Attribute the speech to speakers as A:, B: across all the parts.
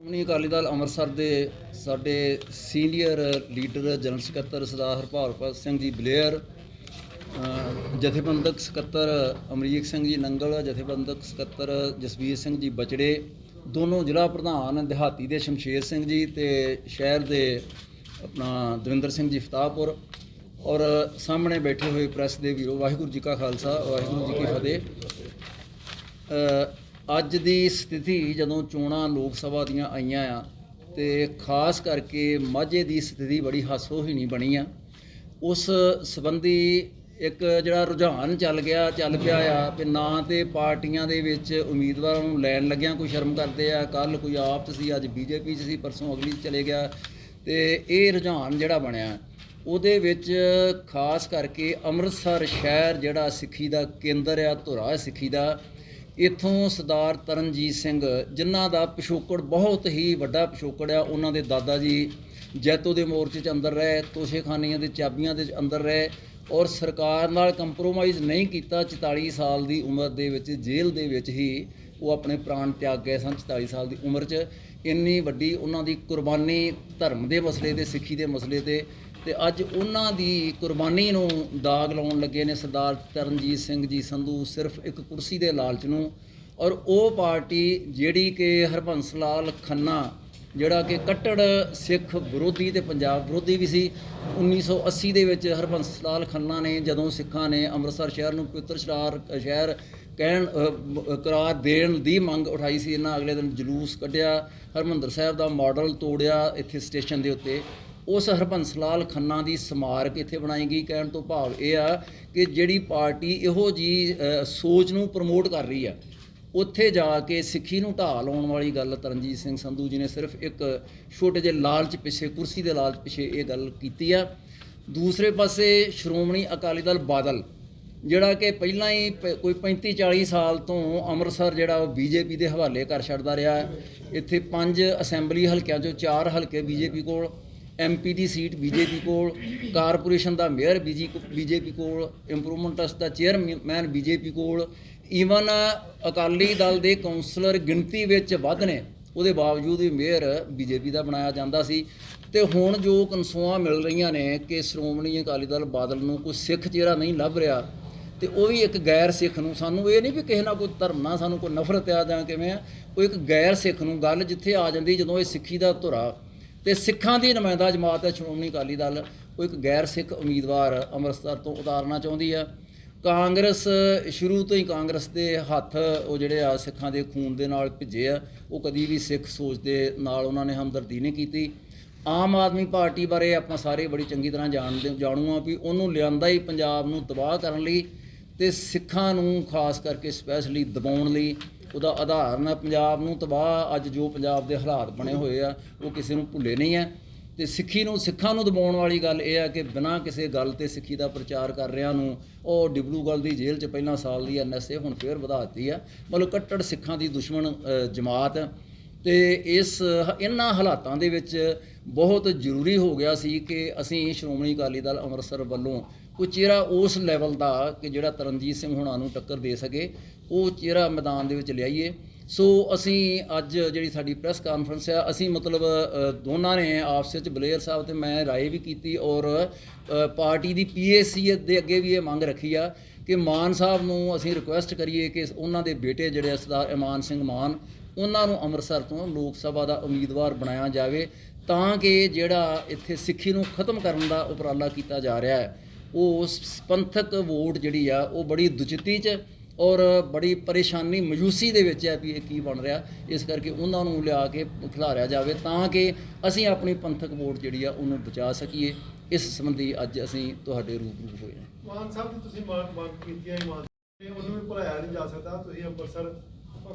A: ਸ਼੍ਰੋਮਣੀ ਅਕਾਲੀ ਦਲ ਅੰਮ੍ਰਿਤਸਰ ਦੇ ਸਾਡੇ senior leader general ਸਕੱਤਰ ਸਰਦਾਰ ਹਰਪਾਲ ਸਿੰਘ ਜੀ ਬਲੇਅਰ ਅ, ਜਥੇਬੰਦਕ ਸਕੱਤਰ ਅਮਰੀਕ ਸਿੰਘ ਜੀ ਨੰਗਲ ਜਥੇਬੰਦਕ ਸਕੱਤਰ ਜਸਵੀਰ ਸਿੰਘ ਜੀ ਬਚੜੇ ਦੋਨੋਂ ਜ਼ਿਲ੍ਹਾ ਪ੍ਰਧਾਨ ਦਿਹਾਤੀ ਦੇ ਸ਼ਮਸ਼ੇਰ ਸਿੰਘ ਜੀ ਤੇ ਸ਼ਹਿਰ ਦੇ ਆਪਣਾ ਦਵਿੰਦਰ ਸਿੰਘ ਜੀ ਫਤਾਹਪੁਰ ਔਰ ਸਾਹਮਣੇ ਬੈਠੇ ਹੋਏ ਪ੍ਰੈਸ ਦੇ ਵੀਰੋ ਵਾਹਿਗੁਰੂ ਜੀ ਕਾ ਖਾਲਸਾ ਵਾਹਿਗੁਰੂ ਜੀ ਕੀ ਫਤਿਹ। ਅੱਜ ਦੀ ਸਥਿਤੀ ਜਦੋਂ ਚੋਣਾਂ ਲੋਕ ਸਭਾ ਦੀਆਂ ਆਈਆਂ ਆ ਤੇ ਖਾਸ ਕਰਕੇ ਮਾਝੇ ਦੀ ਸਥਿਤੀ ਬੜੀ ਹਾਸੋਹੀਣੀ ਬਣੀ ਆ। ਉਸ ਸੰਬੰਧੀ ਇੱਕ ਜਿਹੜਾ ਰੁਝਾਨ ਚੱਲ ਗਿਆ, ਚੱਲ ਪਿਆ ਆ ਕਿ ਨਾ ਤੇ ਪਾਰਟੀਆਂ ਦੇ ਵਿੱਚ ਉਮੀਦਵਾਰਾਂ ਨੂੰ ਲੈਣ ਲੱਗਿਆਂ ਕੋਈ ਸ਼ਰਮ ਕਰਦੇ ਆ ਕੱਲ ਕੋਈ ਆਪ 'ਚ ਸੀ ਅੱਜ ਬੀਜੇਪੀ 'ਚ ਸੀ, ਪਰਸੋਂ ਅਗਲੀ 'ਚ ਚਲੇ ਗਿਆ। ਤੇ ਇਹ ਰੁਝਾਨ ਜਿਹੜਾ ਬਣਿਆ, ਉਹਦੇ ਵਿੱਚ ਖਾਸ ਕਰਕੇ ਅੰਮ੍ਰਿਤਸਰ ਸ਼ਹਿਰ ਜਿਹੜਾ ਸਿੱਖੀ ਦਾ ਕੇਂਦਰ ਆ, ਧੁਰਾ ਸਿੱਖੀ ਦਾ ਇੱਥੋਂ ਸਰਦਾਰ ਤਰਨਜੀਤ ਸਿੰਘ, ਜਿਨ੍ਹਾਂ ਦਾ ਪਿਛੋਕੜ ਬਹੁਤ ਹੀ ਵੱਡਾ ਪਿਛੋਕੜ ਆ, ਉਹਨਾਂ ਦੇ ਦਾਦਾ ਜੀ ਜੈਤੋ ਦੇ ਮੋਰਚੇ 'ਚ ਅੰਦਰ ਰਹੇ, ਤੋਸ਼ੇਖਾਨੀਆਂ ਦੇ ਚਾਬੀਆਂ ਦੇ ਅੰਦਰ ਰਹੇ ਔਰ ਸਰਕਾਰ ਨਾਲ ਕੰਪਰੋਮਾਈਜ਼ ਨਹੀਂ ਕੀਤਾ 44 ਸਾਲ ਦੀ ਉਮਰ ਦੇ ਵਿੱਚ, ਜੇਲ੍ਹ ਦੇ ਵਿੱਚ ਹੀ ਉਹ ਆਪਣੇ ਪ੍ਰਾਣ ਤਿਆਗ ਗਏ ਸਨ 44 ਸਾਲ ਦੀ ਉਮਰ 'ਚ। ਇੰਨੀ ਵੱਡੀ ਉਹਨਾਂ ਦੀ ਕੁਰਬਾਨੀ ਧਰਮ ਦੇ ਮਸਲੇ ਤੇ, ਸਿੱਖੀ ਦੇ ਮਸਲੇ ਤੇ ਤੇ ਅੱਜ ਉਹਨਾਂ ਦੀ ਕੁਰਬਾਨੀ ਨੂੰ ਦਾਗ ਲਾਉਣ ਲੱਗੇ ਨੇ ਸਰਦਾਰ ਤਰਨਜੀਤ ਸਿੰਘ ਜੀ ਸੰਧੂ, ਸਿਰਫ ਇੱਕ ਕੁਰਸੀ ਦੇ ਲਾਲਚ ਨੂੰ। ਔਰ ਉਹ ਪਾਰਟੀ ਜਿਹੜੀ ਕਿ ਹਰਬੰਸ ਲਾਲ ਖੰਨਾ, ਜਿਹੜਾ ਕਿ ਕੱਟੜ ਸਿੱਖ ਵਿਰੋਧੀ ਤੇ ਪੰਜਾਬ ਵਿਰੋਧੀ ਵੀ ਸੀ 1980 ਦੇ ਵਿੱਚ ਹਰਬੰਸ ਲਾਲ ਖੰਨਾ ਨੇ ਜਦੋਂ ਸਿੱਖਾਂ ਨੇ ਅੰਮ੍ਰਿਤਸਰ ਸ਼ਹਿਰ ਨੂੰ ਪਵਿੱਤਰ ਸ਼ਹਿਰ ਸ਼ਹਿਰ ਕਹਿਣ ਕਰਾਰ ਦੇਣ ਦੀ ਮੰਗ ਉਠਾਈ ਸੀ, ਇਹਨਾਂ ਅਗਲੇ ਦਿਨ ਜਲੂਸ ਕੱਢਿਆ, ਹਰਮੰਦਰ ਸਾਹਿਬ ਦਾ ਮਾਡਲ ਤੋੜਿਆ ਇੱਥੇ ਸਟੇਸ਼ਨ ਦੇ ਉੱਤੇ। ਉਸ ਹਰਬੰਸ ਲਾਲ ਖੰਨਾ ਦੀ ਸਮਾਰਕ ਇੱਥੇ ਬਣਾਈ ਗਈ। ਕਹਿਣ ਤੋਂ ਭਾਵ ਇਹ ਆ ਕਿ ਜਿਹੜੀ ਪਾਰਟੀ ਇਹੋ ਜੀ ਸੋਚ ਨੂੰ ਪ੍ਰਮੋਟ ਕਰ ਰਹੀ ਆ, ਉੱਥੇ ਜਾ ਕੇ ਸਿੱਖੀ ਨੂੰ ਢਾਹ ਲਾਉਣ ਵਾਲੀ ਗੱਲ ਤਰਨਜੀਤ ਸਿੰਘ ਸੰਧੂ ਜੀ ਨੇ ਸਿਰਫ ਇੱਕ ਛੋਟੇ ਜਿਹੇ ਲਾਲਚ ਪਿੱਛੇ, ਕੁਰਸੀ ਦੇ ਲਾਲਚ ਪਿੱਛੇ ਇਹ ਗੱਲ ਕੀਤੀ ਆ। ਦੂਸਰੇ ਪਾਸੇ ਸ਼੍ਰੋਮਣੀ ਅਕਾਲੀ ਦਲ ਬਾਦਲ, ਜਿਹੜਾ ਕਿ ਪਹਿਲਾਂ ਹੀ ਪ- ਕੋਈ 35 40 ਸਾਲ ਤੋਂ ਅੰਮ੍ਰਿਤਸਰ ਜਿਹੜਾ ਉਹ ਬੀਜੇਪੀ ਦੇ ਹਵਾਲੇ ਕਰ ਛੱਡਦਾ ਰਿਹਾ। ਇੱਥੇ ਪੰਜ ਅਸੈਂਬਲੀ ਹਲਕਿਆਂ ਚੋਂ ਚਾਰ ਹਲਕੇ ਬੀਜੇਪੀ ਕੋਲ ਐਮਪੀ ਦੀ ਸੀਟ ਬੀਜੇਪੀ ਕੋਲ ਕਾਰਪੋਰੇਸ਼ਨ ਦਾ ਮੇਅਰ ਬੀਜੇਪੀ ਕੋਲ ਇੰਪਰੂਵਮੈਂਟ ਟਰਸਟ ਦਾ ਚੇਅਰਮੈਨ ਬੀਜੇਪੀ ਕੋਲ ਈਵਨ ਅਕਾਲੀ ਦਲ ਦੇ ਕਾਉਂਸਲਰ ਗਿਣਤੀ ਵਿੱਚ ਵੱਧ ਨੇ, ਉਹਦੇ ਬਾਵਜੂਦ ਵੀ ਮੇਅਰ ਬੀਜੇਪੀ ਦਾ ਬਣਾਇਆ ਜਾਂਦਾ ਸੀ। ਤੇ ਹੁਣ ਜੋ ਕਨਸੂਆਂ ਮਿਲ ਰਹੀਆਂ ਨੇ ਕਿ ਸ਼੍ਰੋਮਣੀ ਅਕਾਲੀ ਦਲ ਬਾਦਲ ਨੂੰ ਕੋਈ ਸਿੱਖ ਚਿਹਰਾ ਨਹੀਂ ਲੱਭ ਰਿਹਾ, ਤੇ ਉਹ ਵੀ ਇੱਕ ਗੈਰ ਸਿੱਖ ਨੂੰ, ਸਾਨੂੰ ਇਹ ਨਹੀਂ ਵੀ ਕਿਸੇ ਨਾਲ ਕੋਈ ਧਰਮ ਨਾਲ ਸਾਨੂੰ ਕੋਈ ਨਫ਼ਰਤ ਆ ਜਾਂ ਕਿਵੇਂ ਆ, ਉਹ ਇੱਕ ਗੈਰ ਸਿੱਖ ਨੂੰ ਗੱਲ ਜਿੱਥੇ ਆ ਜਾਂਦੀ ਜਦੋਂ ਇਹ ਸਿੱਖੀ ਦਾ ਧੁਰਾ ਤੇ ਸਿੱਖਾਂ ਦੀ ਨੁਮਾਇੰਦਾ ਜਮਾਤ ਹੈ ਸ਼੍ਰੋਮਣੀ ਅਕਾਲੀ ਦਲ। ਉਹ ਇੱਕ ਗੈਰ ਸਿੱਖ ਉਮੀਦਵਾਰ ਅੰਮ੍ਰਿਤਸਰ ਤੋਂ ਉਤਾਰਨਾ ਚਾਹੁੰਦੀ ਆ ਕਾਂਗਰਸ ਸ਼ੁਰੂ ਤੋਂ ਹੀ ਕਾਂਗਰਸ ਦੇ ਹੱਥ ਉਹ ਜਿਹੜੇ ਆ ਸਿੱਖਾਂ ਦੇ ਖੂਨ ਦੇ ਨਾਲ ਭਿੱਜੇ ਆ। ਉਹ ਕਦੀ ਵੀ ਸਿੱਖ ਸੋਚ ਦੇ ਨਾਲ ਉਹਨਾਂ ਨੇ ਹਮਦਰਦੀ ਨਹੀਂ ਕੀਤੀ। ਆਮ ਆਦਮੀ ਪਾਰਟੀ ਬਾਰੇ ਆਪਾਂ ਸਾਰੇ ਬੜੀ ਚੰਗੀ ਤਰ੍ਹਾਂ ਜਾਣਦੇ ਜਾਣੂ ਆ ਵੀ ਉਹਨੂੰ ਲਿਆਂਦਾ ਹੀ ਪੰਜਾਬ ਨੂੰ ਤਬਾਹ ਕਰਨ ਲਈ ਤੇ ਸਿੱਖਾਂ ਨੂੰ ਖਾਸ ਕਰਕੇ ਸਪੈਸ਼ਲੀ ਦਬਾਉਣ ਲਈ ਉਹਦਾ ਆਧਾਰਨ ਹੈ ਪੰਜਾਬ ਨੂੰ ਤਬਾਹ, ਅੱਜ ਜੋ ਪੰਜਾਬ ਦੇ ਹਾਲਾਤ ਬਣੇ ਹੋਏ ਆ, ਉਹ ਕਿਸੇ ਨੂੰ ਭੁੱਲੇ ਨਹੀਂ ਹੈ ਤੇ ਸਿੱਖੀ ਨੂੰ, ਸਿੱਖਾਂ ਨੂੰ ਦਬਾਉਣ ਵਾਲੀ ਗੱਲ ਇਹ ਆ ਕਿ ਬਿਨਾਂ ਕਿਸੇ ਗੱਲ ਤੇ ਸਿੱਖੀ ਦਾ ਪ੍ਰਚਾਰ ਕਰ ਰਿਆਂ ਨੂੰ, ਉਹ ਡਿਬਲੂਗੜ੍ਹ ਦੀ ਜੇਲ੍ਹ 'ਚ ਪਹਿਲਾਂ ਸਾਲ ਦੀ ਐਨਐਸਏ ਹੁਣ ਫੇਰ ਵਧਾ ਦਿੱਤੀ ਆ। ਮਤਲਬ ਕੱਟੜ ਸਿੱਖਾਂ ਦੀ ਦੁਸ਼ਮਣ ਜਮਾਤ। ਹੈ ਤੇ ਇਸ ਇਹਨਾਂ ਹਾਲਾਤਾਂ ਦੇ ਵਿੱਚ ਬਹੁਤ ਜ਼ਰੂਰੀ ਹੋ ਗਿਆ ਸੀ ਕਿ ਅਸੀਂ ਸ਼੍ਰੋਮਣੀ ਅਕਾਲੀ ਦਲ ਅੰਮ੍ਰਿਤਸਰ ਵੱਲੋਂ ਕੋਈ ਚਿਹਰਾ ਉਸ ਲੈਵਲ ਦਾ ਕਿ ਜਿਹੜਾ ਤਰਨਜੀਤ ਸਿੰਘ ਹੁਣਾਂ ਨੂੰ ਟੱਕਰ ਦੇ ਸਕੇ, ਉਹ ਚਿਹਰਾ ਮੈਦਾਨ ਦੇ ਵਿੱਚ ਲਿਆਈਏ। ਸੋ ਅਸੀਂ ਅੱਜ ਜਿਹੜੀ ਸਾਡੀ ਪ੍ਰੈਸ ਕਾਨਫਰੰਸ ਆ, ਅਸੀਂ ਮਤਲਬ ਦੋਨਾਂ ਨੇ ਆਪਸ ਵਿੱਚ ਬਲੇਅਰ ਸਾਹਿਬ ਤੇ ਮੈਂ ਰਾਏ ਵੀ ਕੀਤੀ ਔਰ ਪਾਰਟੀ ਦੀ ਪੀਏਸੀ ਦੇ ਅੱਗੇ ਵੀ ਇਹ ਮੰਗ ਰੱਖੀ ਆ ਕਿ ਮਾਨ ਸਾਹਿਬ ਨੂੰ ਅਸੀਂ ਰਿਕੁਐਸਟ ਕਰੀਏ ਕਿ ਉਹਨਾਂ ਦੇ ਬੇਟੇ ਜਿਹੜੇ ਆ ਸਰਦਾਰ ਇਮਾਨ ਸਿੰਘ ਮਾਨ, ਉਹਨਾਂ ਨੂੰ ਅੰਮ੍ਰਿਤਸਰ ਤੋਂ ਲੋਕ ਸਭਾ ਦਾ ਉਮੀਦਵਾਰ ਬਣਾਇਆ ਜਾਵੇ ਤਾਂ ਕਿ ਜਿਹੜਾ ਇੱਥੇ ਸਿੱਖੀ ਨੂੰ ਖਤਮ ਕਰਨ ਦਾ ਉਪਰਾਲਾ ਕੀਤਾ ਜਾ ਰਿਹਾ ਹੈ। ਉਹ ਸ- ਪੰਥਕ ਵੋਟ ਜਿਹੜੀ ਆ, ਉਹ ਬੜੀ ਦੁਚਿੱਤੀ 'ਚ ਔਰ ਬੜੀ ਪਰੇਸ਼ਾਨੀ, ਮਯੂਸੀ ਦੇ ਵਿੱਚ ਹੈ ਵੀ ਇਹ ਕੀ ਬਣ ਰਿਹਾ। ਇਸ ਕਰਕੇ ਉਹਨਾਂ ਨੂੰ ਲਿਆ ਕੇ ਖਿਲਾਰਿਆ ਜਾਵੇ ਤਾਂ ਕਿ ਅਸੀਂ ਆਪਣੀ ਪੰਥਕ ਵੋਟ ਜਿਹੜੀ ਆ, ਉਹਨੂੰ ਬਚਾ ਸਕੀਏ। ਇਸ ਸੰਬੰਧੀ ਅੱਜ ਅਸੀਂ ਤੁਹਾਡੇ ਰੂਬਰੂ ਹੋਏ ਹਾਂ।
B: ਮਾਨ ਸਾਹਿਬ ਦੀ ਤੁਸੀਂ ਮੰਗ ਮੰਗ ਕੀਤੀ ਹੈ ਮਾਨ ਉਹਨੂੰ ਵੀ ਭੁਲਾਇਆ ਨਹੀਂ ਜਾ ਸਕਦਾ। ਤੁਸੀਂ ਅੰਮ੍ਰਿਤਸਰ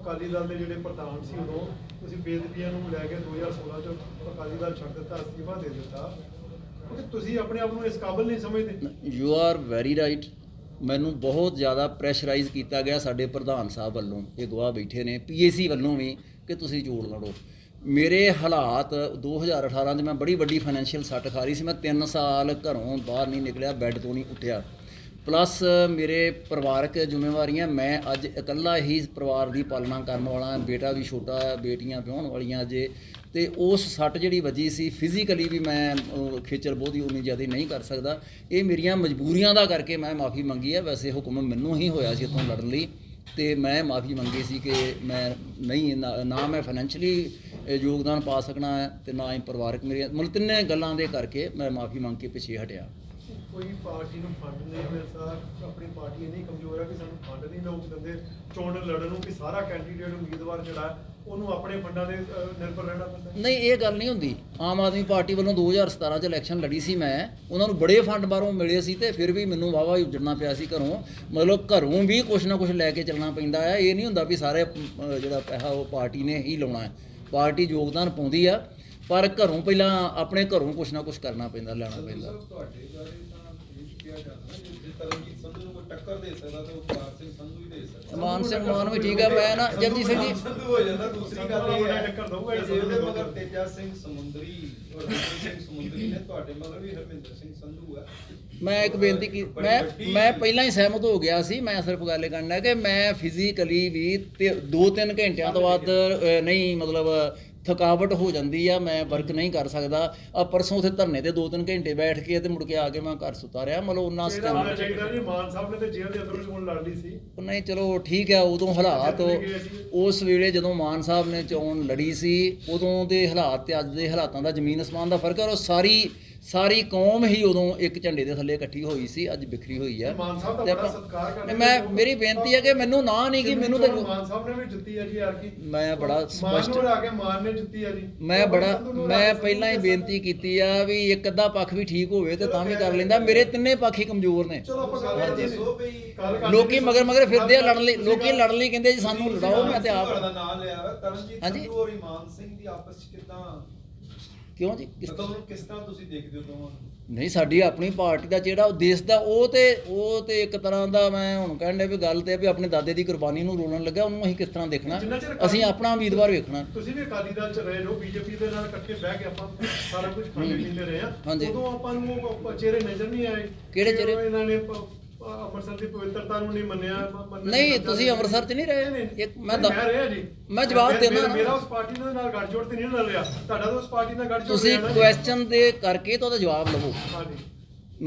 B: ਅਕਾਲੀ ਦਲ ਦੇ ਜਿਹੜੇ ਪ੍ਰਧਾਨ ਸੀ ਉਦੋਂ, ਤੁਸੀਂ ਬੇਦਬੀਆਂ ਨੂੰ ਲੈ ਕੇ 2016 ਚ ਅਕਾਲੀ ਦਲ ਛੱਡ ਦਿੱਤਾ, ਅਸਤੀਫਾ ਦੇ ਦਿੱਤਾ। ਕਿਉਂਕਿ ਤੁਸੀਂ ਆਪਣੇ ਆਪ ਨੂੰ ਇਸ ਕਾਬਿਲ ਨਹੀਂ ਸਮਝਦੇ।
A: ਯੂ ਆਰ ਵੈਰੀ ਰਾਈਟ ਮੈਨੂੰ ਬਹੁਤ ਜ਼ਿਆਦਾ ਪ੍ਰੈਸ਼ਰਾਈਜ਼ ਕੀਤਾ ਗਿਆ ਸਾਡੇ ਪ੍ਰਧਾਨ ਸਾਹਿਬ ਵੱਲੋਂ, ਇਹ ਗਵਾਹ ਬੈਠੇ ਨੇ ਪੀਏਸੀ ਵੱਲੋਂ ਵੀ, ਕਿ ਤੁਸੀਂ ਜੋੜ ਲੜੋ ਮੇਰੇ ਹਾਲਾਤ 2018 'ਚ ਮੈਂ ਬੜੀ ਵੱਡੀ ਫਾਈਨੈਂਸ਼ੀਅਲ ਸੱਟ ਖਾ ਰਹੀ ਸੀ। ਮੈਂ 3 ਸਾਲ ਘਰੋਂ ਬਾਹਰ ਨਹੀਂ ਨਿਕਲਿਆ, ਬੈੱਡ ਤੋਂ ਨਹੀਂ ਉੱਠਿਆ। ਪਲੱਸ ਮੇਰੇ ਪਰਿਵਾਰਕ ਜ਼ਿੰਮੇਵਾਰੀਆਂ, ਮੈਂ ਅੱਜ ਇਕੱਲਾ ਹੀ ਪਰਿਵਾਰ ਦੀ ਪਾਲਣਾ ਕਰਨ ਵਾਲਾ ਬੇਟਾ ਵੀ ਛੋਟਾ ਹੈ, ਬੇਟੀਆਂ ਵਿਆਹੁਣ ਵਾਲੀਆਂ ਜੇ, ਤੇ ਉਸ ਸੱਟ ਜਿਹੜੀ ਵੱਜੀ ਸੀ ਫਿਜ਼ੀਕਲੀ ਵੀ ਮੈਂ ਖੇਚਲ ਬਹੁਤੀ ਉਨੀ ਜ਼ਿਆਦਾ ਨਹੀਂ ਕਰ ਸਕਦਾ। ਇਹ ਮੇਰੀਆਂ ਮਜਬੂਰੀਆਂ ਦਾ ਕਰਕੇ ਮੈਂ ਮਾਫੀ ਮੰਗੀ ਹੈ। ਵੈਸੇ ਹੁਕਮ ਮੈਨੂੰ ਹੀ ਹੋਇਆ ਸੀ ਇੱਥੋਂ ਲੜਨ ਲਈ, ਤੇ ਮੈਂ ਮਾਫੀ ਮੰਗੀ ਸੀ ਕਿ ਮੈਂ ਨਹੀਂ, ਨਾ ਮੈਂ ਫਾਈਨੈਂਸ਼ਲੀ ਯੋਗਦਾਨ ਪਾ ਸਕਣਾ ਹੈ ਤੇ ਨਾ ਹੀ ਪਰਿਵਾਰਕ ਮੇਰੀਆਂ ਮਤਲਬ ਤਿੰਨੇ ਗੱਲਾਂ ਦੇ ਕਰਕੇ ਮੈਂ ਮਾਫੀ ਮੰਗ ਕੇ ਪਿੱਛੇ ਹਟਿਆ।
B: ਕੋਈ ਪਾਰਟੀ ਨੂੰ ਫੰਡ ਨਹੀਂ ਮਿਲਦਾ ਆਪਣੀ ਪਾਰਟੀ ਇੰਨੀ ਕਮਜ਼ੋਰ ਹੈ ਕਿ ਸਾਨੂੰ ਫੰਡ ਨਹੀਂ ਲੋਕ ਦਿੰਦੇ। ਚੋਣ ਲੜਨ ਨੂੰ ਕਿ ਸਾਰਾ ਕੈਂਡੀਡੇਟ ਉਮੀਦਵਾਰ ਜਿਹੜਾ ਹੈ, ਉਹਨੂੰ ਆਪਣੇ ਫੰਡਾਂ ਦੇ ਨਿਰਭਰ ਰਹਿਣਾ ਪੈਂਦਾ
A: ਨਹੀਂ ਇਹ ਗੱਲ ਨਹੀਂ ਹੁੰਦੀ। ਆਮ ਆਦਮੀ ਪਾਰਟੀ ਵੱਲੋਂ 2017 ਚ ਇਲੈਕਸ਼ਨ ਲੜੀ ਸੀ ਮੈਂ। ਉਹਨਾਂ ਨੂੰ ਬੜੇ ਫੰਡ ਬਾਹਰੋਂ ਮਿਲੇ ਸੀ ਤੇ ਫਿਰ ਵੀ ਮੈਨੂੰ ਵਾਵਾ ਹੀ ਉੱਜੜਨਾ ਪਿਆ ਸੀ ਘਰੋਂ। ਮਤਲਬ ਘਰੋਂ ਵੀ ਕੁਛ ਨਾ ਕੁਛ ਲੈ ਕੇ ਚੱਲਣਾ ਪੈਂਦਾ ਆ। ਇਹ ਨਹੀਂ ਹੁੰਦਾ ਵੀ ਸਾਰੇ ਜਿਹੜਾ ਪੈਸਾ ਉਹ ਪਾਰਟੀ ਨੇ ਹੀ ਲਾਉਣਾ ਹੈ। ਪਾਰਟੀ ਯੋਗਦਾਨ ਪਾਉਂਦੀ ਆ ਪਰ ਘਰੋਂ ਪਹਿਲਾਂ ਆਪਣੇ ਘਰੋਂ ਕੁਛ ਨਾ ਕੁਛ ਕਰਨਾ ਪੈਂਦਾ ਲੈਣਾ ਪੈਂਦਾ।
C: ਤੁਹਾਡੇ ਬਾਰੇ ਕਿਹਾ ਜਾਂਦਾ ਕਿ ਜੇ ਤਰਨਜੀਤ ਸੰਧੂ ਨੂੰ ਕੋਈ ਟੱਕਰ ਦੇ ਸਕਦਾ ਤਾਂ ਉਹ ਕੁਮਾਰ ਸਿੰਘ ਸੰਧੂ ਹੀ ਦੇ ਸਕਦਾ।
A: ਮਾਨ ਸਿੰਘ ਮਾਨ ਵੀ ਠੀਕ ਆ ਮੈਂ ਨਾ ਜਗਜੀਤ ਸਿੰਘ ਜੀ
C: ਸੰਧੂ ਹੋ ਜਾਂਦਾ ਦੂਸਰੀ ਗੱਲ ਇਹ ਹੈ
B: ਟੱਕਰ ਦਊਗਾ
C: ਜੇ ਉਹਦੇ ਮਗਰ ਤੇਜਾ ਸਿੰਘ ਸਮੁੰਦਰੀ ਔਰ ਹਰਮਿੰਦਰ ਸਿੰਘ ਸਮੁੰਦਰੀ ਨੇ ਤੁਹਾਡੇ ਮਗਰ ਵੀ ਹਰਮਿੰਦਰ ਸਿੰਘ ਸੰਧੂ ਹੈ
A: ਮੈਂ ਇੱਕ ਬੇਨਤੀ ਕੀ ਮੈਂ ਮੈਂ ਪਹਿਲਾਂ ਹੀ ਸਹਿਮਤ ਹੋ ਗਿਆ ਸੀ ਮੈਂ ਸਿਰਫ ਗੱਲ ਇਹ ਕਰਨਾ ਕਿ ਮੈਂ ਫਿਜ਼ੀਕਲੀ ਵੀ 2-3 ਘੰਟਿਆਂ ਤੋਂ ਬਾਅਦ ਨਹੀਂ ਮਤਲਬ ਥਕਾਵਟ ਹੋ ਜਾਂਦੀ ਆ ਮੈਂ ਵਰਕ ਨਹੀਂ ਕਰ ਸਕਦਾ। ਆ ਪਰਸੋਂ ਉੱਥੇ ਧਰਨੇ ਤੇ 2-3 ਘੰਟੇ ਬੈਠ ਕੇ ਤੇ ਮੁੜ ਕੇ ਆ ਕੇ ਮੈਂ ਘਰ ਸੁੱਤਾ ਰਿਹਾ ਮਤਲਬ ਉਹਨਾਂ ਸਟੈਂਡ
B: ਚਾਹੀਦਾ ਜੀ ਮਾਨ ਸਾਹਿਬ ਨੇ ਤੇ ਜੇਲ੍ਹ ਦੇ ਅੰਦਰੋਂ ਚੋਣ ਲੜ ਲਈ ਸੀ?
A: ਨਹੀਂ ਚਲੋ ਠੀਕ ਹੈ ਉਦੋਂ ਹਾਲਾਤ ਉਸ ਵੇਲੇ ਜਦੋਂ ਮਾਨ ਸਾਹਿਬ ਨੇ ਚੋਣ ਲੜੀ ਸੀ ਉਦੋਂ ਦੇ ਹਾਲਾਤ ਤੇ ਅੱਜ ਦੇ ਹਾਲਾਤਾਂ ਦਾ ਜ਼ਮੀਨ ਅਸਮਾਨ ਦਾ ਫ਼ਰਕ ਹੈ ਔਰ ਸਾਰੀ ਸਾਰੀ ਕੌਮ ਹੀ ਉਦੋਂ ਇੱਕ ਝੰਡੇ ਦੇ ਥੱਲੇ ਇਕੱਠੀ ਹੋਈ ਸੀ ਅੱਜ ਬਿਖਰੀ ਹੋਈ ਹੈ
B: ਮਾਨ ਸਾਹਿਬ ਦਾ
A: ਤੇ
B: ਬੜਾ
A: ਆਪਾਂ-
B: ਸਤਿਕਾਰ ਕਰਦੇ
A: ਮੈਂ। ਮੇਰੀ ਬੇਨਤੀ ਹੈ ਕਿ ਮੈਨੂੰ ਨਾ ਨਹੀਂ ਕਿ ਮੈਨੂੰ ਤਾਂ
B: ਚੋਣ ਮਾਨ ਸਾਹਿਬ ਨੇ ਵੀ ਜਿੱਤੀ ਹੈ ਜੀ ਯਾਰ ਕੀ।
A: ਮੈਂ ਬੜਾ
B: ਮਾਨ
A: ਸਪਸ਼ਟ
B: ਨੂੰ ਹਰਾ ਕੇ ਮਾਨ ਨੇ ਜਿੱਤੀ ਹੈ ਜੀ।
A: ਮੈਂ ਬੜਾ ਮੈਂ ਪਹਿਲਾਂ ਹੀ ਬੇਨਤੀ ਕੀਤੀ ਆ ਵੀ ਇੱਕ ਅੱਧਾ ਪੱਖ ਵੀ ਠੀਕ ਹੋਵੇ ਤੇ ਤਾਂ ਵੀ ਕਰ ਲੈਂਦਾ। ਮੇਰੇ ਤਿੰਨੇ ਪੱਖ ਹੀ ਕਮਜ਼ੋਰ ਨੇ।
B: ਚਲੋ ਆਪਾਂ ਗੱਲ
C: ਗੱਲ
B: ਕਰਦੇ
C: ਦੱਸੋ ਵੀ
B: ਕੱਲ੍ਹ ਕਰ
A: ਲੋਕੀ ਮਗਰ ਮਗਰ ਫਿਰਦੇ ਆ ਲੜਨ ਲਈ ਲੋਕੀ ਲੜਨ ਲਈ ਕਹਿੰਦੇ ਜੀ ਸਾਨੂੰ ਲੜਾਓ ਮੈਂ ਤੇ ਆਪ
C: ਨਾਮ ਲਿਆ ਤਰਨਜੀਤ ਔਰ ਇਮਾਨ ਸਿੰਘ ਦੀ ਆਪਸ ਵਿੱਚ ਕਿਦਾਂ
A: ਕਿਉਂ ਜੀ? ਕਿਸ
C: ਉਹਨੂੰ ਕਿਸ ਤਰ੍ਹਾਂ ਤੁਸੀਂ ਦੇਖਦੇ ਹੋ ਦੋਵਾਂ
A: ਨਹੀਂ ਸਾਡੀ ਆਪਣੀ ਪਾਰਟੀ ਦਾ ਜਿਹੜਾ ਉਦੇਸ਼ ਦਾ ਉਹ ਤੇ ਉਹ ਤੇ ਇੱਕ ਤਰ੍ਹਾਂ ਦਾ ਮੈਂ ਹੁਣ ਕਹਿੰਦੇ ਵੀ ਗੱਲ ਤੇ ਵੀ ਆਪਣੇ ਦਾਦੇ ਦੀ ਕੁਰਬਾਨੀ ਨੂੰ ਰੋਲਣ ਲੱਗਾ ਉਹਨੂੰ ਅਸੀਂ ਕਿਸ ਤਰ੍ਹਾਂ ਦੇਖਣਾ? ਅਸੀਂ ਆਪਣਾ ਉਮੀਦਵਾਰ ਵੇਖਣਾ।
B: ਤੁਸੀਂ ਵੀ ਅਕਾਲੀ ਦਲ ਚ ਰਹੇ ਹੋ ਬੀਜੇਪੀ ਦੇ ਨਾਲ ਇਕੱਠੇ ਬਹਿ ਕੇ ਆਪਾਂ ਸਾਰਾ ਕੁਝ ਖਾਂਦੇ ਪੀਂਦੇ ਰਹੇ ਆ। ਉਦੋਂ ਆਪਾਂ ਨੂੰ ਉਹ ਚਿਹਰੇ ਨਜ਼ਰ ਨਹੀਂ ਆਏ।
A: ਕਿਹੜੇ ਚਿਹਰੇ?
B: ਉਹ ਇਹਨਾਂ ਨੇ ਅੰਮ੍ਰਿਤਸਰ ਦੀ ਪਵਿੱਤਰਤਾ ਨੂੰ ਨਹੀਂ ਮੰਨਿਆ
A: ਨਹੀਂ, ਤੁਸੀਂ ਅੰਮ੍ਰਿਤਸਰ 'ਚ ਨਹੀਂ ਰਹੇ। ਇੱਕ ਮੈਂ
B: ਮੈਂ ਰਿਹਾ ਜੀ
A: ਮੈਂ ਜਵਾਬ ਦੇਣਾ।
B: ਮੇਰਾ ਉਸ ਪਾਰਟੀ ਦੇ ਨਾਲ ਗੱਠਜੋੜ ਤੇ ਨਹੀਂ ਨਾ ਰਿਹਾ ਤੁਹਾਡਾ ਤਾਂ ਉਸ ਪਾਰਟੀ ਨਾਲ ਗੱਠਜੋੜ
A: ਤੁਸੀਂ। ਕੁਐਸਚਨ ਦੇ ਕਰਕੇ ਤਾਂ ਉਹਦਾ ਜਵਾਬ ਲਵੋ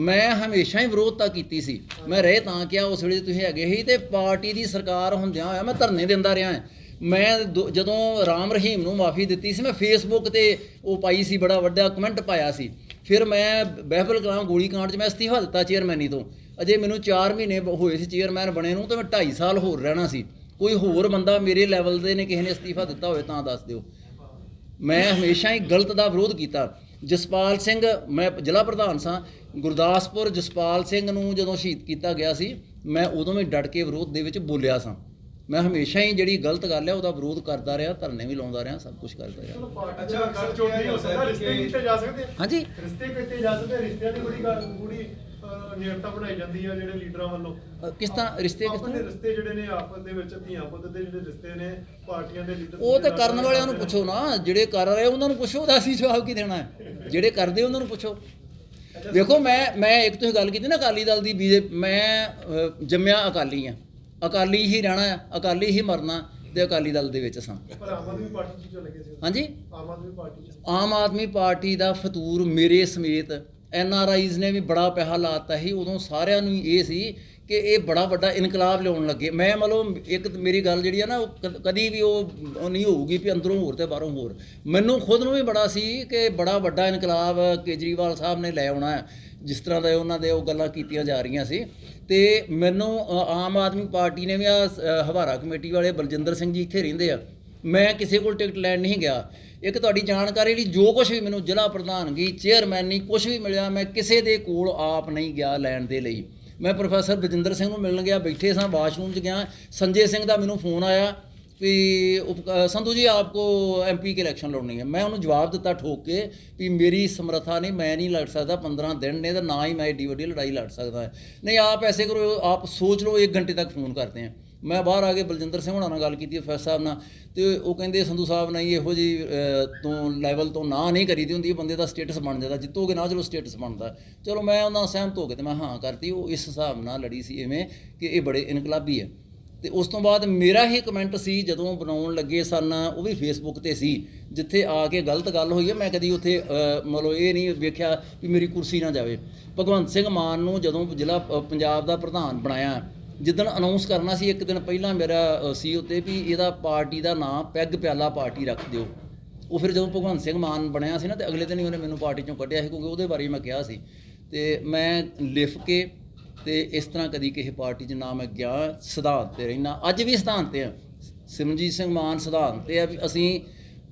A: ਮੈਂ ਹਮੇਸ਼ਾ ਹੀ ਵਿਰੋਧਤਾ ਕੀਤੀ ਸੀ ਮੈਂ ਰਹੇ ਤਾਂ ਕਿਹਾ ਉਸ ਵੇਲੇ ਤੁਸੀਂ ਹੈਗੇ ਸੀ ਤੇ ਪਾਰਟੀ ਦੀ ਸਰਕਾਰ ਹੁੰਦਿਆਂ ਹੋਇਆ ਮੈਂ ਧਰਨੇ ਦਿੰਦਾ ਰਿਹਾ ਹਾਂ। ਮੈਂ ਜਦੋਂ ਰਾਮ ਰਹੀਮ ਨੂੰ ਮਾਫੀ ਦਿੱਤੀ ਸੀ ਮੈਂ ਫੇਸਬੁੱਕ ਤੇ ਉਹ ਪਾਈ ਸੀ ਬੜਾ ਵੱਡਾ ਕਮੈਂਟ ਪਾਇਆ ਸੀ ਫਿਰ ਮੈਂ ਬਹਿਬਲ ਕਲਾਂ ਗੋਲੀकांड 'ਚ ਮੈਂ ਅਸਤੀਫਾ ਦਿੱਤਾ ਚੇਅਰਮੈਨੀ ਤੋਂ। ਅਜੇ ਮੈਨੂੰ 4 ਮਹੀਨੇ ਬ- ਹੋਏ ਸੀ ਚੇਅਰਮੈਨ ਬਣੇ ਨੂੰ ਤੇ ਮੈਂ 2.5 ਸਾਲ ਹੋਰ ਰਹਿਣਾ ਸੀ। ਕੋਈ ਹੋਰ ਬੰਦਾ ਮੇਰੇ ਲੈਵਲ ਦੇ ਨੇ, ਕਿਸੇ ਨੇ ਅਸਤੀਫਾ ਦਿੱਤਾ ਹੋਵੇ ਤਾਂ ਦੱਸ ਦਿਓ। ਮੈਂ ਹਮੇਸ਼ਾ ਹੀ ਗਲਤ ਦਾ ਵਿਰੋਧ ਕੀਤਾ। ਜਸਪਾਲ ਸਿੰਘ, ਮੈਂ ਜ਼ਿਲ੍ਹਾ ਪ੍ਰਧਾਨ ਸਾਂ। ਗੁਰਦਾਸਪੁਰ ਜਸਪਾਲ ਸਿੰਘ ਨੂੰ ਜਦੋਂ ਸ਼ਹੀਦ ਕੀਤਾ ਗਿਆ ਸੀ, ਮੈਂ ਉਦੋਂ ਵੀ ਡਟ ਕੇ ਵਿਰੋਧ ਦੇ ਵਿੱਚ ਬੋਲਿਆ ਸਾਂ। ਮੈਂ ਹਮੇਸ਼ਾ ਹੀ ਜਿਹੜੀ ਗਲਤ ਗੱਲ ਹੈ ਉਹਦਾ ਵਿਰੋਧ ਕਰਦਾ ਰਿਹਾ ਧਰਨੇ ਵੀ ਲਾਉਂਦਾ ਰਿਹਾ ਸਭ ਕੁਝ ਕਰਦਾ ਰਿਹਾ।
C: ਅੱਛਾ,
B: ਗੱਠਜੋੜ ਨਹੀਂ ਹੋ ਸਕਦਾ ਰਿਸ਼ਤੇ ਕੀਤੇ ਜਾ ਸਕਦੇ।
A: ਹਾਂਜੀ।
B: ਰਿਸ਼ਤੇ ਕੀਤੇ ਜਾ ਸਕਦੇ ਰਿਸ਼ਤਿਆਂ ਦੀ ਬੜੀ ਗੱਲ ਬੜੀ ਨਿਯਮਤਾ ਬਣਾਈ ਜਾਂਦੀ ਆ ਜਿਹੜੇ ਲੀਡਰਾਂ ਵੱਲੋਂ।
A: ਕਿਸ ਤਰ੍ਹਾਂ ਰਿਸ਼ਤੇ ਕਿਸ ਤਰ੍ਹਾਂ?
B: ਰਿਸ਼ਤੇ ਜਿਹੜੇ ਨੇ ਆਪਸ ਦੇ ਵਿੱਚ ਧੀਆਂ ਪੁੱਤ ਦੇ ਜਿਹੜੇ ਰਿਸ਼ਤੇ ਨੇ ਪਾਰਟੀਆਂ ਦੇ ਲੀਡਰ
A: ਉਹ ਤੇ ਕਰਨ ਵਾਲਿਆਂ ਨੂੰ ਪੁੱਛੋ ਨਾ ਜਿਹੜੇ ਕਰ ਰਹੇ ਉਹਨਾਂ ਨੂੰ ਪੁੱਛੋ ਉਹਦਾ ਅਸੀਂ ਜਵਾਬ ਕੀ ਦੇਣਾ ਹੈ? ਜਿਹੜੇ ਕਰਦੇ ਉਹਨਾਂ ਨੂੰ ਪੁੱਛੋ। ਵੇਖੋ ਮੈਂ ਮੈਂ ਇੱਕ ਤੁਸੀਂ ਗੱਲ ਕੀਤੀ ਨਾ ਅਕਾਲੀ ਦਲ ਦੀ ਬੀਜੇ ਮੈਂ ਜੰਮਿਆ ਅਕਾਲੀ ਆ। ਅਕਾਲੀ ਹੀ ਰਹਿਣਾ ਅਕਾਲੀ ਹੀ ਮਰਨਾ ਤੇ ਅਕਾਲੀ ਦਲ ਦੇ ਵਿੱਚ ਸਾਂ।
B: ਪਰ ਆਮ ਆਦਮੀ ਪਾਰਟੀ ਚ ਕਿਉਂ ਲੱਗੇ ਸੀ?
A: ਹਾਂਜੀ?
B: ਆਮ ਆਦਮੀ ਪਾਰਟੀ ਚ।
A: ਆਮ ਆਦਮੀ ਪਾਰਟੀ ਦਾ ਫਤੂਰ ਮੇਰੇ ਸਮੇਤ ਐਨ ਆਰ ਆਈਜ਼ ਨੇ ਵੀ ਬੜਾ ਪੈਸਾ ਲਾਤਾ ਸੀ ਉਦੋਂ ਸਾਰਿਆਂ ਨੂੰ ਇਹ ਸੀ ਕਿ ਇਹ ਬੜਾ ਵੱਡਾ ਇਨਕਲਾਬ ਲਿਆਉਣ ਲੱਗੇ। ਮੈਂ ਮਤਲਬ ਇੱਕ ਮੇਰੀ ਗੱਲ ਜਿਹੜੀ ਆ ਨਾ ਉਹ ਕਦੀ ਵੀ ਉਹ ਨਹੀਂ ਹੋਊਗੀ ਵੀ ਅੰਦਰੋਂ ਹੋਰ ਤੇ ਬਾਹਰੋਂ ਹੋਰ। ਮੈਨੂੰ ਖੁਦ ਨੂੰ ਵੀ ਬੜਾ ਸੀ ਕਿ ਬੜਾ ਵੱਡਾ ਇਨਕਲਾਬ ਕੇਜਰੀਵਾਲ ਸਾਹਿਬ ਨੇ ਲੈ ਆਉਣਾ ਜਿਸ ਤਰ੍ਹਾਂ ਦਾ ਉਹਨਾਂ ਦੇ ਉਹ ਗੱਲਾਂ ਕੀਤੀਆਂ ਜਾ ਰਹੀਆਂ ਸੀ। ਤੇ ਮੈਨੂੰ ਅ, ਆਮ ਆਦਮੀ ਪਾਰਟੀ ਨੇ ਵੀ ਆ ਹਵਾਰਾ ਕਮੇਟੀ ਵਾਲੇ ਬਲਜਿੰਦਰ ਸਿੰਘ ਜੀ ਇੱਥੇ ਰਹਿੰਦੇ ਆ। ਮੈਂ ਕਿਸੇ ਕੋਲ ਟਿਕਟ ਲੈਣ ਨਹੀਂ ਗਿਆ। ਇੱਕ ਤੁਹਾਡੀ ਜਾਣਕਾਰੀ ਲਈ ਜੋ ਕੁਝ ਵੀ ਮੈਨੂੰ ਜ਼ਿਲ੍ਹਾ ਪ੍ਰਧਾਨਗੀ ਚੇਅਰਮੈਨੀ ਕੁਝ ਵੀ ਮਿਲਿਆ ਮੈਂ ਕਿਸੇ ਦੇ ਕੋਲ ਆਪ ਨਹੀਂ ਗਿਆ ਲੈਣ ਦੇ ਲਈ। ਮੈਂ ਪ੍ਰੋਫੈਸਰ ਬਲਜਿੰਦਰ ਸਿੰਘ ਨੂੰ ਮਿਲਣ ਗਿਆ ਬੈਠੇ ਸਾਂ ਵਾਸ਼ਰੂਮ 'ਚ ਗਿਆ। ਸੰਜੇ ਸਿੰਘ ਦਾ ਮੈਨੂੰ ਫੋਨ ਆਇਆ। ਵੀ ਸੰਧੂ ਜੀ, ਆਪਕੋ ਐਮਪੀ ਕੇ ਇਲੈਕਸ਼ਨ ਲੜਨੀ ਹੈ। ਮੈਂ ਉਹਨੂੰ ਜਵਾਬ ਦਿੱਤਾ ਠੋਕ ਕੇ ਵੀ ਮੇਰੀ ਸਮਰੱਥਾ ਨਹੀਂ, ਮੈਂ ਨਹੀਂ ਲੜ ਸਕਦਾ 15 ਦਿਨ ਨੇ ਤਾਂ ਨਾ ਹੀ ਮੈਂ ਏਡੀ ਵੱਡੀ ਲੜਾਈ ਲੜ ਸਕਦਾ ਨਹੀਂ, ਆਪ ਐਸੇ ਕਰੋ, ਆਪ ਸੋਚ ਲਓ 1 ਘੰਟੇ ਤੱਕ ਫੋਨ ਕਰਦੇ ਹਾਂ। ਮੈਂ ਬਾਹਰ ਆ ਕੇ ਬਲਜਿੰਦਰ ਸਿੰਘ ਹੁਣਾਂ ਨਾਲ ਗੱਲ ਕੀਤੀ ਫੈਸ ਸਾਹਿਬ ਨਾਲ, ਤੇ ਉਹ ਕਹਿੰਦੇ, ਸੰਧੂ ਸਾਹਿਬ ਨੇ ਇਹੋ ਜੀ ਤੋਂ ਲੈਵਲ ਤੋਂ ਨਾ ਨਹੀਂ ਕਰੀਦੀ ਹੁੰਦੀ ਬੰਦੇ ਦਾ ਸਟੇਟਸ ਬਣ ਜਾਂਦਾ, ਜਿੱਤੋਗੇ ਨਾ ਚਲੋ ਸਟੇਟਸ ਬਣਦਾ। ਚਲੋ, ਮੈਂ ਉਹਨਾਂ ਸਹਿਮਤ ਹੋ ਕੇ ਤੇ ਮੈਂ ਹਾਂ, ਕਰਤੀ, ਉਹ ਇਸ ਹਿਸਾਬ ਨਾਲ ਲੜੀ ਸੀ ਐਵੇਂ ਕਿ ਇਹ ਬੜੇ ਇਨਕਲਾਬੀ ਹੈ। ਤੇ ਉਸ ਤੋਂ ਬਾਅਦ ਮੇਰਾ ਹੀ ਕਮੈਂਟ ਸੀ, ਜਦੋਂ ਬਣਾਉਣ ਲੱਗੇ ਸਨ, ਉਹ ਵੀ ਫੇਸਬੁੱਕ ਤੇ ਸੀ, ਜਿੱਥੇ ਆ ਕੇ ਗਲਤ ਗੱਲ ਹੋਈ ਹੈ, ਮੈਂ ਕਦੀ ਉੱਥੇ ਮਤਲਬ ਇਹ ਨਹੀਂ ਵੇਖਿਆ ਵੀ ਮੇਰੀ ਕੁਰਸੀ ਨਾ ਜਾਵੇ। ਭਗਵੰਤ ਸਿੰਘ ਮਾਨ ਨੂੰ ਜਦੋਂ ਜ਼ਿਲ੍ਹਾ ਪੰਜਾਬ ਦਾ ਪ੍ਰਧਾਨ ਬਣਾਇਆ, ਜਿੱਦਣ ਅਨਾਉਂਸ ਕਰਨਾ ਸੀ, ਇੱਕ ਦਿਨ ਪਹਿਲਾਂ ਮੇਰਾ ਸੀ ਉੱਤੇ ਵੀ ਇਹਦਾ ਪਾਰਟੀ ਦਾ ਨਾਮ ਪੈਗ ਪਿਆਲਾ ਪਾਰਟੀ ਰੱਖ ਦਿਓ। ਉਹ ਫਿਰ ਜਦੋਂ ਭਗਵੰਤ ਸਿੰਘ ਮਾਨ ਬਣਿਆ ਸੀ ਨਾ, ਤੇ ਅਗਲੇ ਦਿਨ ਹੀ ਉਹਨੇ ਮੈਨੂੰ ਪਾਰਟੀ ਚੋਂ ਕੱਢਿਆ ਸੀ, ਕਿਉਂਕਿ ਉਹਦੇ ਬਾਰੇ ਮੈਂ ਕਿਹਾ ਸੀ। ਤੇ ਮੈਂ ਲਿਖ ਕੇ ਤੇ ਇਸ ਤਰ੍ਹਾਂ ਕਦੀ ਕਿਸੇ ਪਾਰਟੀ 'ਚ ਨਾ ਮੈਂ ਗਿਆ, ਸਿਧਾਂਤ ਤੇ ਰਹਿਣਾ ਅੱਜ ਵੀ ਸਿਧਾਂਤ ਤੇ ਆ। ਸਿਮਰਜੀਤ ਸਿੰਘ ਮਾਨ ਸਿਧਾਂਤ ਤੇ ਆ ਵੀ ਅਸੀਂ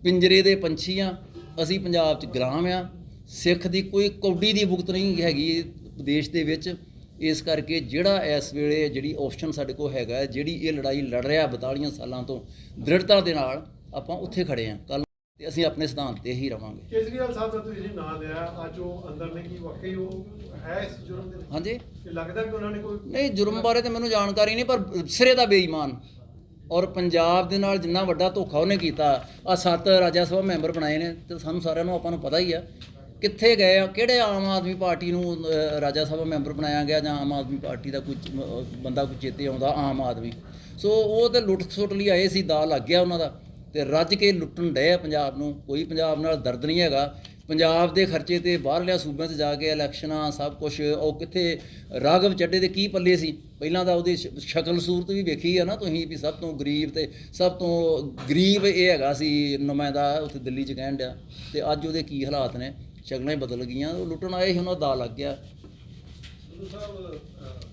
A: ਪਿੰਜਰੇ ਦੇ ਪੰਛੀ ਆ, ਅਸੀਂ ਪੰਜਾਬ 'ਚ ਗੁਲਾਮ ਆ। ਸਿੱਖ ਦੀ ਕੋਈ ਕੌਡੀ ਦੀ ਭੁਗਤ ਨਹੀਂ ਹੈਗੀ ਦੇਸ਼ ਦੇ ਵਿੱਚ। ਇਸ ਕਰਕੇ ਜਿਹੜਾ ਇਸ ਵੇਲੇ ਜਿਹੜੀ ਆਪਸ਼ਨ ਸਾਡੇ ਕੋਲ ਹੈਗਾ, ਜਿਹੜੀ ਇਹ ਲੜਾਈ ਲੜ ਰਿਹਾ 42 ਸਾਲਾਂ ਤੋਂ ਦ੍ਰਿੜਤਾ ਦੇ ਨਾਲ, ਆਪਾਂ ਉੱਥੇ ਖੜੇ ਆ। ਕੱਲ ਤੇ ਅਸੀਂ ਆਪਣੇ ਸਿਧਾਂਤ ਤੇ ਹੀ ਰਵਾਂਗੇ।
B: ਕੇਜਰੀਵਾਲ ਸਾਹਿਬ ਦਾ ਤੁਸੀਂ ਨਾਂ ਲਿਆ ਅੱਜ ਉਹ ਅੰਦਰ ਨੇ ਕੀ ਵਾਕਈ ਉਹ ਹੈ ਇਸ ਜੁਰਮ ਦੇ?
A: ਹਾਂਜੀ।
B: ਲੱਗਦਾ ਕਿ ਉਹਨਾਂ ਨੇ ਕੋਈ
A: ਨਹੀਂ ਜੁਰਮ ਬਾਰੇ ਤੇ ਮੈਨੂੰ ਜਾਣਕਾਰੀ ਨਹੀਂ ਪਰ ਸਿਰੇ ਦਾ ਬੇਈਮਾਨ। ਔਰ ਪੰਜਾਬ ਦੇ ਨਾਲ ਜਿੰਨਾ ਵੱਡਾ ਧੋਖਾ ਉਹਨੇ ਕੀਤਾ ਆ ਸੱਤ ਰਾਜਾ ਸਭਾ ਮੈਂਬਰ ਬਣਾਏ ਨੇ ਤੇ ਸਾਨੂੰ ਸਾਰਿਆਂ ਨੂੰ ਆਪਾਂ ਨੂੰ ਪਤਾ ਹੀ ਆ ਕਿੱਥੇ ਗਏ ਆ ਕਿਹੜੇ ਆਮ ਆਦਮੀ ਪਾਰਟੀ ਨੂੰ ਰਾਜਾ ਸਭਾ ਮੈਂਬਰ ਬਣਾਇਆ ਗਿਆ ਜਾਂ ਆਮ ਆਦਮੀ ਪਾਰਟੀ ਦਾ ਕੋਈ ਬੰਦਾ ਕੋਈ ਚੇਤੇ ਆਉਂਦਾ ਆਮ ਆਦਮੀ। ਸੋ ਉਹ ਤੇ ਲੁੱਟ ਸੁੱਟ ਲਈ ਆਏ ਸੀ ਦਾ ਲੱਗ ਗਿਆ ਉਹਨਾਂ ਦਾ। ਤੇ ਰੱਜ ਕੇ ਲੁੱਟਣ ਡਏ ਆ ਪੰਜਾਬ ਨੂੰ। ਕੋਈ ਪੰਜਾਬ ਨਾਲ ਦਰਦ ਨਹੀਂ ਹੈਗਾ। ਪੰਜਾਬ ਦੇ ਖਰਚੇ ਤੇ ਬਾਹਰਲਿਆਂ ਸੂਬਿਆਂ 'ਚ ਜਾ ਕੇ ਇਲੈਕਸ਼ਨਾਂ, ਸਭ ਕੁਝ ਉਹ ਕਿੱਥੇ ਰਾਘਵ ਚੱਡੇ ਦੇ ਕੀ ਪੱਲੇ ਸੀ? ਪਹਿਲਾਂ ਤਾਂ ਉਹਦੀ ਸ਼ਕਲ ਸੂਰਤ ਵੀ ਵੇਖੀ ਆ ਨਾ ਤੁਸੀਂ ਵੀ ਸਭ ਤੋਂ ਗਰੀਬ ਤੇ ਸਭ ਤੋਂ ਗਰੀਬ ਇਹ ਹੈਗਾ ਸੀ ਨੁਮਾਇੰਦਾ ਉੱਥੇ ਦਿੱਲੀ 'ਚ ਕਹਿਣ ਡਿਆ। ਤੇ ਅੱਜ ਉਹਦੇ ਕੀ ਹਾਲਾਤ ਨੇ? ਸ਼ਕਲਾਂ ਹੀ ਬਦਲ ਗਈਆਂ। ਉਹ ਲੁੱਟਣ ਆਏ ਸੀ, ਉਹਨਾਂ ਦਾ ਲੱਗ ਗਿਆ।
C: ਸਾਹਿਬ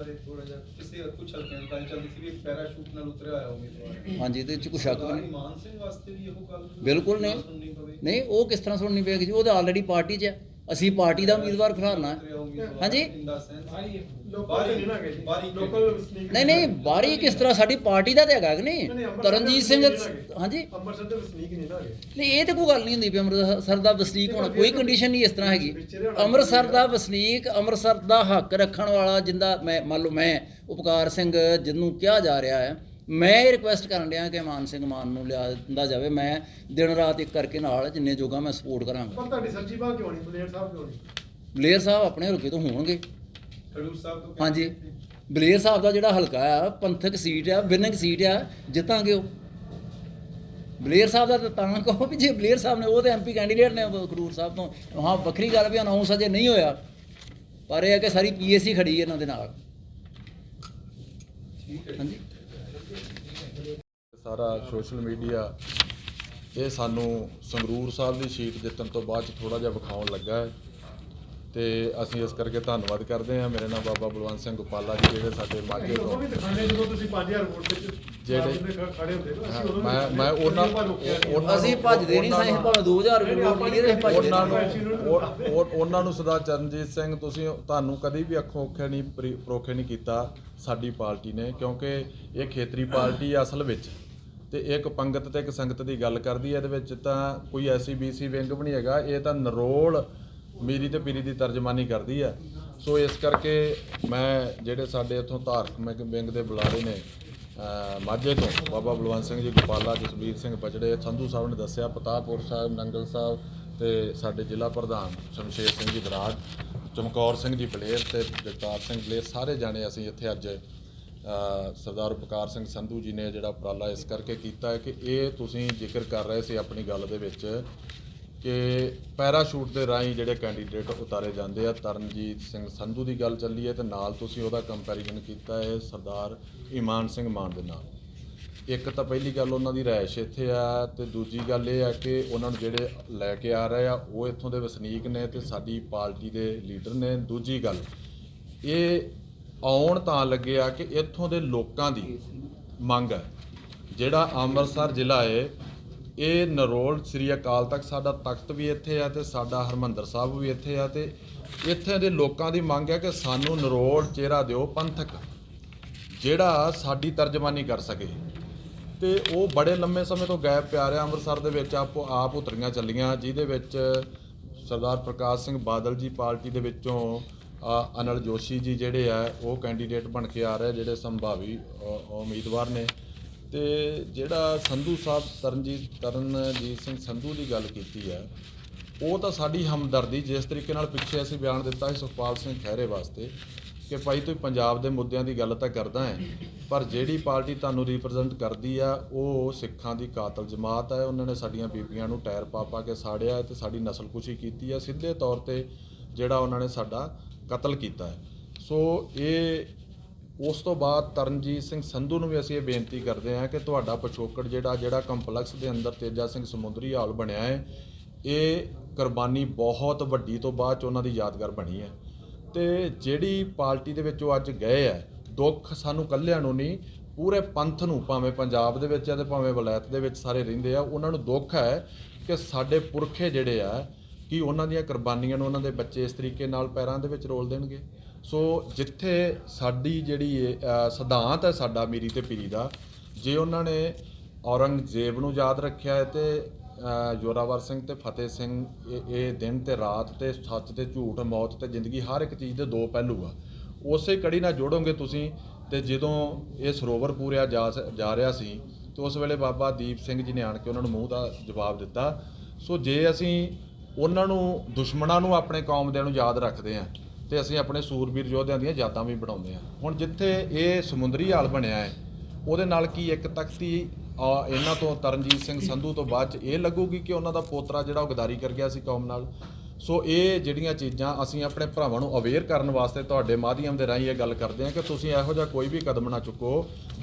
C: ਬਾਰੇ ਥੋੜਾ ਜਿਹਾ ਕਿਸੇ ਕੁਝ ਹਲਕਿਆਂ ਦੀ ਗੱਲ ਚੱਲਦੀ ਸੀ ਵੀ ਇੱਕ ਪੈਰਾਸ਼ੂਟ ਨਾਲ ਉਤਰਿਆ ਹੋਇਆ ਉਮੀਦਵਾਰ।
A: ਹਾਂਜੀ ਤੇ ਇਹ 'ਚ ਕੋਈ ਸ਼ੱਕ ਵੀ ਨਹੀਂ।
C: ਮਾਨ ਸਿੰਘ ਵਾਸਤੇ ਵੀ ਇਹੋ ਗੱਲ
A: ਬਿਲਕੁਲ ਨਹੀਂ।
C: ਨਾ ਸੁਣਨੀ ਪਵੇ।
A: ਨਹੀਂ ਉਹ ਕਿਸ ਤਰ੍ਹਾਂ ਸੁਣਨੀ ਪਏਗੀ ਜੀ? ਉਹ ਤਾਂ ਆਲਰੇਡੀ ਪਾਰਟੀ 'ਚ ਹੈ। ਅਸੀਂ ਪਾਰਟੀ ਦਾ ਉਮੀਦਵਾਰ ਖੜਾਉਣਾ
C: ਉਮੀਦਵਾਰ
A: ਹਾਂਜੀ।
B: ਨਹੀਂ
A: ਨਹੀਂ ਨਹੀਂ ਬਾਹਰੀ ਕਿਸ ਤਰ੍ਹਾਂ ਸਾਡੀ ਪਾਰਟੀ ਦਾ ਤੇ ਹੈਗਾ ਕਿ ਨਹੀਂ? ਤਰਨਜੀਤ ਸਿੰਘ। ਹਾਂਜੀ?
B: ਅੰਮ੍ਰਿਤਸਰ ਦੇ ਵਸਨੀਕ ਨਹੀਂ ਨਾ ਗਏ
A: ਨਹੀਂ ਇਹ ਤੇ ਕੋਈ ਗੱਲ ਨਹੀਂ ਹੁੰਦੀ ਵੀ ਅੰਮ੍ਰਿਤਸਰ ਦਾ ਵਸਨੀਕ ਹੋਣਾ। ਕੋਈ ਕੰਡੀਸ਼ਨ ਨਹੀਂ ਇਸ ਤਰ੍ਹਾਂ ਹੈਗੀ। ਅੰਮ੍ਰਿਤਸਰ ਦਾ ਵਸਨੀਕ ਅੰਮ੍ਰਿਤਸਰ ਦਾ ਹੱਕ ਰੱਖਣ ਵਾਲਾ ਜਿੰਦਾ ਮੈਂ ਮੰਨ ਲਓ ਮੈਂ ਉਪਕਾਰ ਸਿੰਘ ਜਿਹਨੂੰ ਕਿਹਾ ਜਾ ਰਿਹਾ ਹੈ ਮੈਂ ਇਹ ਰਿਕੁਐਸਟ ਕਰਨ ਰਿਹਾ ਕਿ ਮਾਨ ਸਿੰਘ ਮਾਨ ਨੂੰ ਲਿਆ ਦਿੰਦਾ ਜਾਵੇ। ਮੈਂ ਦਿਨ ਰਾਤ ਇੱਕ ਕਰਕੇ ਨਾਲ ਜਿੰਨੇ ਜੋਗਾ ਮੈਂ ਸਪੋਰਟ ਕਰਾਂਗਾ।
B: ਪਰ ਤੁਹਾਡੀ ਸੱਚੀ ਬਾਤ ਕਿਉਂ ਨਹੀਂ? ਬਲੇਰ ਸਾਹਿਬ ਕਿਉਂ ਨਹੀਂ?
A: ਬਲੇਅਰ ਸਾਹਿਬ ਆਪਣੇ ਹਲਕੇ ਤੋਂ ਹੋਣਗੇ।
C: ਖਡੂਰ ਸਾਹਿਬ ਤੋਂ
A: ਹਾਂਜੀ। ਬਲੇਅਰ ਸਾਹਿਬ ਦਾ ਜਿਹੜਾ ਹਲਕਾ ਆ ਪੰਥਕ ਸੀਟ ਆ ਵਿਨਿੰਗ ਸੀਟ ਆ ਜਿੱਤਾਂਗੇ ਉਹ। ਬਲੇਅਰ ਸਾਹਿਬ ਦਾ ਤਾਂ ਤਾਂ ਕਹੋ ਵੀ ਜੇ ਬਲੇਅਰ ਸਾਹਿਬ ਨੇ ਉਹ ਤੇ ਐਮਪੀ ਕੈਂਡੀਡੇਟ ਨੇ ਖਡੂਰ ਸਾਹਿਬ ਤੋਂ। ਹਾਂ ਵੱਖਰੀ ਗੱਲ ਵੀ ਅਨਾਉਂਸ ਅਜੇ ਨਹੀਂ ਹੋਇਆ। ਪਰ ਇਹ ਹੈ ਕਿ ਸਾਰੀ ਪੀਏਸੀ ਖੜੀ ਹੈ ਇਹਨਾਂ ਦੇ ਨਾਲ।
C: ਠੀਕ ਹੈ
A: ਹਾਂਜੀ।
D: ਸਾਰਾ ਸੋਸ਼ਲ ਮੀਡੀਆ ਇਹ ਸਾਨੂੰ ਸੰਗਰੂਰ ਸਾਹਿਬ ਦੀ ਸੀਟ ਜਿੱਤਣ ਤੋਂ ਬਾਅਦ ਚ ਥੋੜਾ ਜਿਹਾ ਵਿਖਾਉਣ ਲੱਗਾ ਹੈ ਤੇ ਅਸੀਂ ਇਸ ਕਰਕੇ ਧੰਨਵਾਦ ਕਰਦੇ ਹਾਂ ਮੇਰੇ ਨਾਲ ਬਾਬਾ ਬਲਵੰਤ ਸਿੰਘ ਗੋਪਾਲਾ ਜੀ ਜਿਹੜੇ ਸਾਡੇ ਮਾਝੇ ਤੋਂ
B: ਵੀ ਦਿਖਾਣੇ ਜਦੋਂ ਤੁਸੀਂ 5000 ਵੋਟ ਵਿੱਚ
D: ਜਿਹੜੇ-
B: ਜਿਹੜੇ ਖੜੇ ਹੁੰਦੇ ਨਾ ਅਸੀਂ ਉਦੋਂ ਵੀ
D: ਮੈਂ। ਮੈਂ ਉਹਨਾਂ। ਉਹਨਾਂ
A: ਅਸੀਂ ਭੱਜਦੇ ਨਹੀਂ ਸਾਂ ਭਾਵੇਂ 2000 ਵੀ ਵੋਟ ਲਈਏ ਤੇ ਭੱਜਦੇ
D: ਉਹਨਾਂ ਨੂੰ ਉਹਨਾਂ ਨੂੰ ਸਦਾ ਚਰਨਜੀਤ ਸਿੰਘ ਤੁਸੀਂ ਤੁਹਾਨੂੰ ਕਦੀ ਵੀ ਅੱਖੋਂ ਔਖੇ ਨਹੀਂ ਪਰੀ- ਪਰੋਖੇ ਨਹੀਂ ਕੀਤਾ ਸਾਡੀ ਪਾਰਟੀ ਨੇ ਕਿਉਂਕਿ ਇਹ ਖੇਤਰੀ ਪਾਰਟੀ ਹੈ ਅਸਲ ਵਿੱਚ ਤੇ ਇੱਕ ਪੰਗਤ ਤੇ ਇੱਕ ਸੰਗਤ ਦੀ ਗੱਲ ਕਰਦੀ ਹੈ, ਇਹਦੇ ਵਿੱਚ ਤਾਂ ਕੋਈ ਐਸੀ ਬੀਸੀ ਵਿੰਗ ਵੀ ਨਹੀਂ ਹੈਗਾ, ਇਹ ਤਾਂ ਨਰੋਲ ਮੀਰੀ ਤੇ ਪੀਰੀ ਦੀ ਤਰਜਮਾਨੀ ਕਰਦੀ ਹੈ। ਸੋ ਇਸ ਕਰਕੇ ਮੈਂ ਜਿਹੜੇ ਸਾਡੇ ਇੱਥੋਂ ਧਾਰਮਿਕ ਵਿੰਗ- ਦੇ ਬੁਲਾਰੇ ਨੇ ਮਾਝੇ ਤੋਂ, ਬਾਬਾ ਬਲਵੰਤ ਸਿੰਘ ਜੀ, ਗੋਪਾਲਾ ਜਸਵੀਰ ਸਿੰਘ ਬਜੜੇ, ਸੰਧੂ ਸਾਹਿਬ ਨੇ ਦੱਸਿਆ ਪਤਾਪੁਰ ਸਾਹਿਬ, ਨੰਗਲ ਸਾਹਿਬ ਤੇ ਸਾਡੇ ਜ਼ਿਲ੍ਹਾ ਪ੍ਰਧਾਨ ਸ਼ਮਸ਼ੇਰ ਸਿੰਘ ਜੀ ਬਰਾੜ ਚਮਕੌਰ ਸਿੰਘ ਜੀ, ਬਲੇਰ ਤੇ ਜਗਤਾਰ ਸਿੰਘ ਬਲੇਰ, ਸਾਰੇ ਜਾਣੇ ਅਸੀਂ ਇੱਥੇ ਅੱਜ ਸਰਦਾਰ ਬਕਾਰ ਸਿੰਘ ਸੰਧੂ ਜੀ ਨੇ ਜਿਹੜਾ ਉਪਰਾਲਾ ਇਸ ਕਰਕੇ ਕੀਤਾ ਹੈ ਕਿ ਇਹ ਤੁਸੀਂ ਜ਼ਿਕਰ ਕਰ ਰਹੇ ਸੀ ਆਪਣੀ ਗੱਲ ਦੇ ਵਿੱਚ ਕਿ ਪੈਰਾਸ਼ੂਟ ਦੇ ਰਾਹੀਂ ਜਿਹੜੇ ਕੈਂਡੀਡੇਟ ਉਤਾਰੇ ਜਾਂਦੇ ਆ, ਤਰਨਜੀਤ ਸਿੰਘ ਸੰਧੂ ਦੀ ਗੱਲ ਚੱਲੀ ਹੈ ਤੇ ਨਾਲ ਤੁਸੀਂ ਉਹਦਾ ਕੰਪੈਰੀਜ਼ਨ ਕੀਤਾ ਹੈ ਸਰਦਾਰ ਇਮਾਨ ਸਿੰਘ ਮਾਨ ਦੇ ਨਾਲ। ਇੱਕ ਤਾਂ ਪਹਿਲੀ ਗੱਲ ਉਹਨਾਂ ਦੀ ਰਾਇਸ਼ ਇੱਥੇ ਆ ਤੇ ਦੂਜੀ ਗੱਲ ਇਹ ਆ ਕਿ ਉਹਨਾਂ ਨੂੰ ਜਿਹੜੇ ਲੈ ਕੇ ਆ ਰਹੇ ਆ, ਉਹ ਇੱਥੋਂ ਦੇ ਵਸਨੀਕ ਨੇ ਤੇ ਸਾਡੀ ਪਾਰਟੀ ਦੇ ਲੀਡਰ ਨੇ। ਦੂਜੀ ਗੱਲ, ਇਹ ਆਉਣ ਤਾਂ ਲੱਗੇ ਆ ਕਿ ਇੱਥੋਂ ਦੇ ਲੋਕਾਂ ਦੀ ਮੰਗ ਹੈ। ਜਿਹੜਾ ਅੰਮ੍ਰਿਤਸਰ ਜ਼ਿਲ੍ਹਾ ਏ, ਇਹ ਨਰੋਲ ਸ੍ਰੀ ਅਕਾਲ ਤਖਤ ਸਾਡਾ ਤਖਤ ਵੀ ਇੱਥੇ ਆ ਤੇ ਸਾਡਾ ਹਰਮੰਦਰ ਸਾਹਿਬ ਵੀ ਇੱਥੇ ਆ ਤੇ ਇੱਥੇ ਦੇ ਲੋਕਾਂ ਦੀ ਮੰਗ ਹੈ ਕਿ ਸਾਨੂੰ ਨਰੋਲ ਚਿਹਰਾ ਦਿਓ ਪੰਥਕ, ਜਿਹੜਾ ਸਾਡੀ ਤਰਜਮਾਨੀ ਕਰ ਸਕੇ। ਤੇ ਉਹ ਬੜੇ ਲੰਮੇ ਸਮੇਂ ਤੋਂ ਗੈਪ ਪਿਆ ਰਿਹਾ ਅੰਮ੍ਰਿਤਸਰ ਦੇ ਵਿੱਚ, ਆਪੋ ਆਪ ਉਤਰੀਆਂ ਚੱਲੀਆਂ, ਜਿਹਦੇ ਵਿੱਚ ਸਰਦਾਰ ਪ੍ਰਕਾਸ਼ ਸਿੰਘ ਬਾਦਲ ਜੀ ਪਾਰਟੀ ਦੇ ਵਿੱਚੋਂ ਅਨਲ ਜੋਸ਼ੀ ਜੀ ਜਿਹੜੇ ਆ, ਉਹ ਕੈਂਡੀਡੇਟ ਬਣ ਕੇ ਆ ਰਹੇ ਜਿਹੜੇ ਸੰਭਾਵੀ ਉਮੀਦਵਾਰ ਨੇ। ਤੇ ਜਿਹੜਾ ਸੰਧੂ ਸਾਹਿਬ ਤਰਨਜੀਤ ਤਰਨਜੀਤ ਸਿੰਘ ਸੰਧੂ ਦੀ ਗੱਲ ਕੀਤੀ ਹੈ ਉਹ ਤਾਂ ਸਾਡੀ ਹਮਦਰਦੀ, ਜਿਸ ਤਰੀਕੇ ਨਾਲ ਪਿੱਛੇ ਅਸੀਂ ਬਿਆਨ ਦਿੱਤਾ ਸੀ ਸੁਖਪਾਲ ਸਿੰਘ ਖਹਿਰੇ ਵਾਸਤੇ, ਕਿ ਭਾਈ ਤੂੰ ਪੰਜਾਬ ਦੇ ਮੁੱਦਿਆਂ ਦੀ ਗੱਲ ਤਾਂ ਕਰਦਾ ਹੈ, ਪਰ ਜਿਹੜੀ ਪਾਰਟੀ ਤੁਹਾਨੂੰ ਰਿਪਰੈਜ਼ੈਂਟ ਕਰਦੀ ਆ, ਉਹ ਸਿੱਖਾਂ ਦੀ ਕਾਤਲ ਜਮਾਤ ਹੈ ਉਹਨਾਂ ਨੇ ਸਾਡੀਆਂ ਬੀਬੀਆਂ ਨੂੰ ਟਾਇਰ ਪਾ ਪਾ ਕੇ ਸਾੜਿਆ ਹੈ ਤੇ ਸਾਡੀ ਨਸਲਕੁਸ਼ੀ ਕੀਤੀ ਹੈ ਸਿੱਧੇ ਤੌਰ ਤੇ ਜਿਹੜਾ ਉਹਨਾਂ ਨੇ ਸਾਡਾ ਕਤਲ ਕੀਤਾ ਹੈ। ਸੋ ਇਹ ਉਸ ਤੋਂ ਬਾਅਦ ਤਰਨਜੀਤ ਸਿੰਘ ਸੰਧੂ ਨੂੰ ਵੀ ਅਸੀਂ ਇਹ ਬੇਨਤੀ ਕਰਦੇ ਹਾਂ ਕਿ ਤੁਹਾਡਾ ਪਿਛੋਕੜ ਜਿਹੜਾ ਜਿਹੜਾ ਕੰਪਲੈਕਸ ਦੇ ਅੰਦਰ ਤੇਜਾ ਸਿੰਘ ਸਮੁੰਦਰੀ ਹਾਲ ਬਣਿਆ ਹੈ, ਇਹ ਕੁਰਬਾਨੀ ਬਹੁਤ ਵੱਡੀ ਤੋਂ ਬਾਅਦ ਚ ਉਹਨਾਂ ਦੀ ਯਾਦਗਾਰ ਬਣੀ ਹੈ। ਤੇ ਜਿਹੜੀ ਪਾਰਟੀ ਦੇ ਵਿੱਚ ਉਹ ਅੱਜ ਗਏ ਹੈ, ਦੁੱਖ ਸਾਨੂੰ ਕੱਲਿਆਂ ਨੂੰ ਨਹੀਂ, ਪੂਰੇ ਪੰਥ ਨੂੰ, ਭਾਵੇਂ ਪੰਜਾਬ ਦੇ ਵਿੱਚ ਆ ਤੇ ਭਾਵੇਂ ਵਲਾਇਤ ਦੇ ਵਿੱਚ ਸਾਰੇ ਰਹਿੰਦੇ ਆ, ਉਹਨਾਂ ਨੂੰ ਦੁੱਖ ਹੈ ਕਿ ਸਾਡੇ ਪੁਰਖੇ ਜਿਹੜੇ ਆ ਕਿ ਉਹਨਾਂ ਦੀਆਂ ਕੁਰਬਾਨੀਆਂ ਨੂੰ ਉਹਨਾਂ ਦੇ ਬੱਚੇ ਇਸ ਤਰੀਕੇ ਨਾਲ ਪੈਰਾਂ ਦੇ ਵਿੱਚ ਰੋਲ ਦੇਣਗੇ? ਸੋ ਜਿੱਥੇ ਸਾਡੀ ਜਿਹੜੀ ਸਿਧਾਂਤ ਹੈ ਸਾਡਾ ਮੀਰੀ ਤੇ ਪੀਰੀ ਦਾ, ਜੇ ਉਹਨਾਂ ਨੇ ਔਰੰਗਜ਼ੇਬ ਨੂੰ ਯਾਦ ਰੱਖਿਆ ਹੈ ਤੇ ਜ਼ੋਰਾਵਰ ਸਿੰਘ ਤੇ ਫਤਿਹ ਸਿੰਘ, ਇਹ ਇਹ ਦਿਨ ਤੇ ਰਾਤ ਤੇ ਸੱਚ ਤੇ ਝੂਠ, ਮੌਤ ਤੇ ਜ਼ਿੰਦਗੀ, ਹਰ ਇੱਕ ਚੀਜ਼ ਦੇ ਦੋ ਪਹਿਲੂ ਆ। ਉਸੇ ਕੜੀ ਨਾਲ ਜੋੜੋਗੇ ਤੁਸੀਂ ਤੇ ਜਦੋਂ ਇਹ ਸਰੋਵਰ ਪੂਰਿਆ ਜਾ ਸ- ਜਾ ਰਿਹਾ ਸੀ, ਤੇ ਉਸ ਵੇਲੇ ਬਾਬਾ ਦੀਪ ਸਿੰਘ ਜੀ ਨੇ ਆਣ ਕੇ ਉਹਨਾਂ ਨੂੰ ਮੂੰਹ ਦਾ ਜਵਾਬ ਦਿੱਤਾ। ਸੋ ਜੇ ਅਸੀਂ ਉਹਨਾਂ ਨੂੰ, ਦੁਸ਼ਮਣਾਂ ਨੂੰ ਆਪਣੇ ਕੌਮ ਦੇ ਨੂੰ ਯਾਦ ਰੱਖਦੇ ਹਾਂ ਤੇ ਅਸੀਂ ਆਪਣੇ ਸੂਰਬੀਰ ਯੋਧਿਆਂ ਦੀਆਂ ਯਾਦਾਂ ਵੀ ਬਣਾਉਂਦੇ ਹਾਂ ਹੁਣ ਜਿੱਥੇ ਇਹ ਸਮੁੰਦਰੀ ਹਾਲ ਬਣਿਆ ਹੈ, ਉਹਦੇ ਨਾਲ ਕੀ ਇੱਕ ਤਖਤੀ ਇਹਨਾਂ ਤੋਂ ਤਰਨਜੀਤ ਸਿੰਘ ਸੰਧੂ ਤੋਂ ਬਾਅਦ ਚ ਇਹ ਲੱਗੂਗੀ ਕਿ ਉਹਨਾਂ ਦਾ ਪੋਤਰਾ ਜਿਹੜਾ ਉਹ ਗਦਾਰੀ ਕਰ ਗਿਆ ਸੀ ਕੌਮ ਨਾਲ? ਸੋ ਇਹ ਜਿਹੜੀਆਂ ਚੀਜ਼ਾਂ ਅਸੀਂ ਆਪਣੇ ਭਰਾਵਾਂ ਨੂੰ ਅਵੇਅਰ ਕਰਨ ਵਾਸਤੇ ਤੁਹਾਡੇ ਮਾਧਿਅਮ ਦੇ ਰਾਹੀਂ ਇਹ ਗੱਲ ਕਰਦੇ ਹਾਂ ਕਿ ਤੁਸੀਂ ਇਹੋ ਜਿਹਾ ਕੋਈ ਵੀ ਕਦਮ ਨਾ ਚੁੱਕੋ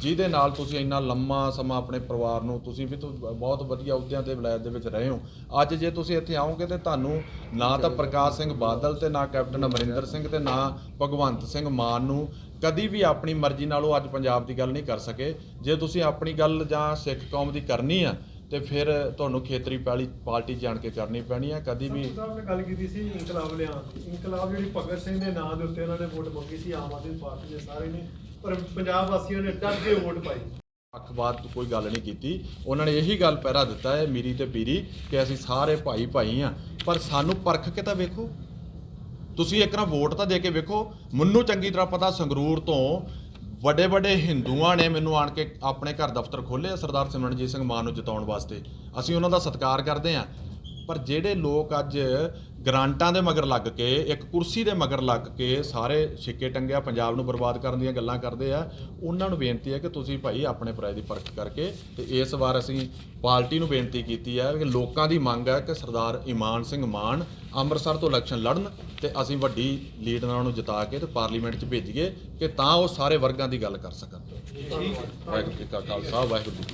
D: ਜਿਹਦੇ ਨਾਲ ਤੁਸੀਂ ਇੰਨਾ ਲੰਮਾ ਸਮਾਂ ਆਪਣੇ ਪਰਿਵਾਰ ਨੂੰ ਤੁਸੀਂ ਵੀ ਤੁ ਬਹੁਤ ਵਧੀਆ ਅਹੁਦਿਆਂ ਤੇ ਵਿਲਾਇਤ ਦੇ ਵਿੱਚ ਰਹੇ ਹੋ। ਅੱਜ ਜੇ ਤੁਸੀਂ ਇੱਥੇ ਆਓਗੇ ਤੇ ਤੁਹਾਨੂੰ ਨਾ ਤਾਂ ਪ੍ਰਕਾਸ਼ ਸਿੰਘ ਬਾਦਲ ਤੇ ਨਾ ਕੈਪਟਨ ਅਮਰਿੰਦਰ ਸਿੰਘ ਤੇ ਨਾ ਭਗਵੰਤ ਸਿੰਘ ਮਾਨ ਨੂੰ ਕਦੀ ਵੀ ਆਪਣੀ ਮਰਜ਼ੀ ਨਾਲ ਉਹ ਅੱਜ ਪੰਜਾਬ ਦੀ ਗੱਲ ਨਹੀਂ ਕਰ ਸਕੇ। ਜੇ ਤੁਸੀਂ ਆਪਣੀ ਗੱਲ ਜਾਂ ਸਿੱਖ ਕੌਮ ਦੀ ਕਰਨੀ ਆ, ਤੇ ਫਿਰ ਤੁਹਾਨੂੰ ਖੇਤਰੀ ਪਾਲੀ, ਪਾਰਟੀ ਜਾਣ ਕੇ ਕਰਨੀ ਪੈਣੀ ਆ। ਕਦੀ ਵੀ
B: ਸਾਹਿਬ ਨੇ ਗੱਲ ਕੀਤੀ ਸੀ ਇਨਕਲਾਬ ਲਿਆਉਣ ਦੀ ਇਨਕਲਾਬ ਜਿਹੜੀ ਭਗਤ ਸਿੰਘ ਦੇ ਨਾਂ ਦੇ ਉੱਤੇ ਉਹਨਾਂ ਨੇ ਵੋਟ ਮੰਗੀ ਸੀ, ਆਮ ਆਦਮੀ ਪਾਰਟੀ ਦੇ ਸਾਰੇ ਨੇ। ਪਰ ਪੰਜਾਬ ਵਾਸੀਆਂ ਨੇ ਡਰ ਕੇ ਵੋਟ ਪਾਈ।
D: ਅੱਖਬਾਰ ਕੋਈ ਗੱਲ ਨਹੀਂ ਕੀਤੀ। ਉਹਨਾਂ ਨੇ ਇਹੀ ਗੱਲ ਪਹਿਰਾ ਦਿੱਤਾ ਹੈ ਮੀਰੀ ਤੇ ਪੀਰੀ ਕਿ ਅਸੀਂ ਸਾਰੇ ਭਾਈ ਭਾਈ ਆ ਪਰ ਸਾਨੂੰ ਪਰਖ ਕੇ ਤਾਂ ਵੇਖੋ। ਤੁਸੀਂ ਇੱਕ ਨਾ ਵੋਟ ਤਾਂ ਦੇ ਕੇ ਵੇਖੋ। ਮੈਨੂੰ ਚੰਗੀ ਤਰ੍ਹਾਂ ਪਤਾ ਸੰਗਰੂਰ ਤੋਂ ਵੱਡੇ ਵੱਡੇ ਹਿੰਦੂਆਂ ਨੇ ਮੈਨੂੰ ਆਣ ਕੇ ਆਪਣੇ ਘਰ ਦਫ਼ਤਰ ਖੋਲ੍ਹੇ ਸਰਦਾਰ ਸਿਮਰਨਜੀਤ ਸਿੰਘ ਮਾਨ ਨੂੰ ਜਿਤਾਉਣ ਵਾਸਤੇ। ਅਸੀਂ ਉਹਨਾਂ ਦਾ ਸਤਿਕਾਰ ਕਰਦੇ ਹਾਂ। ਪਰ ਜਿਹੜੇ ਲੋਕ ਅੱਜ ਗ੍ਰਾਂਟਾਂ ਦੇ ਮਗਰ ਲੱਗ ਕੇ ਇੱਕ ਕੁਰਸੀ ਦੇ ਮਗਰ ਲੱਗ ਕੇ ਸਾਰੇ ਸਿੱਕੇ ਟੰਗਿਆ ਪੰਜਾਬ ਨੂੰ ਬਰਬਾਦ ਕਰਨ ਦੀਆਂ ਗੱਲਾਂ ਕਰਦੇ ਆ। ਉਹਨਾਂ ਨੂੰ ਬੇਨਤੀ ਹੈ ਕਿ ਤੁਸੀਂ ਭਾਈ ਆਪਣੇ ਪਰਾਏ ਦੀ ਪਰਖ ਕਰਕੇ ਤੇ ਇਸ ਵਾਰ ਅਸੀਂ ਪਾਰਟੀ ਨੂੰ ਬੇਨਤੀ ਕੀਤੀ ਹੈ ਕਿ ਲੋਕਾਂ ਦੀ ਮੰਗ ਹੈ ਕਿ ਸਰਦਾਰ ਇਮਾਨ ਸਿੰਘ ਮਾਨ ਅੰਮ੍ਰਿਤਸਰ ਤੋਂ ਇਲੈਕਸ਼ਨ ਲੜਨ ਤੇ ਅਸੀਂ ਵੱਡੀ ਲੀਡ ਨਾਲ ਉਹਨੂੰ ਜਿਤਾ ਕੇ ਤੇ ਪਾਰਲੀਮੈਂਟ 'ਚ ਭੇਜੀਏ ਕਿ ਤਾਂ ਉਹ ਸਾਰੇ ਵਰਗਾਂ ਦੀ ਗੱਲ ਕਰ ਸਕਣ। ਵਾਹਿਗੁਰੂ ਜੀ ਕਾ ਖਾਲਸਾ ਵਾਹਿਗੁਰੂ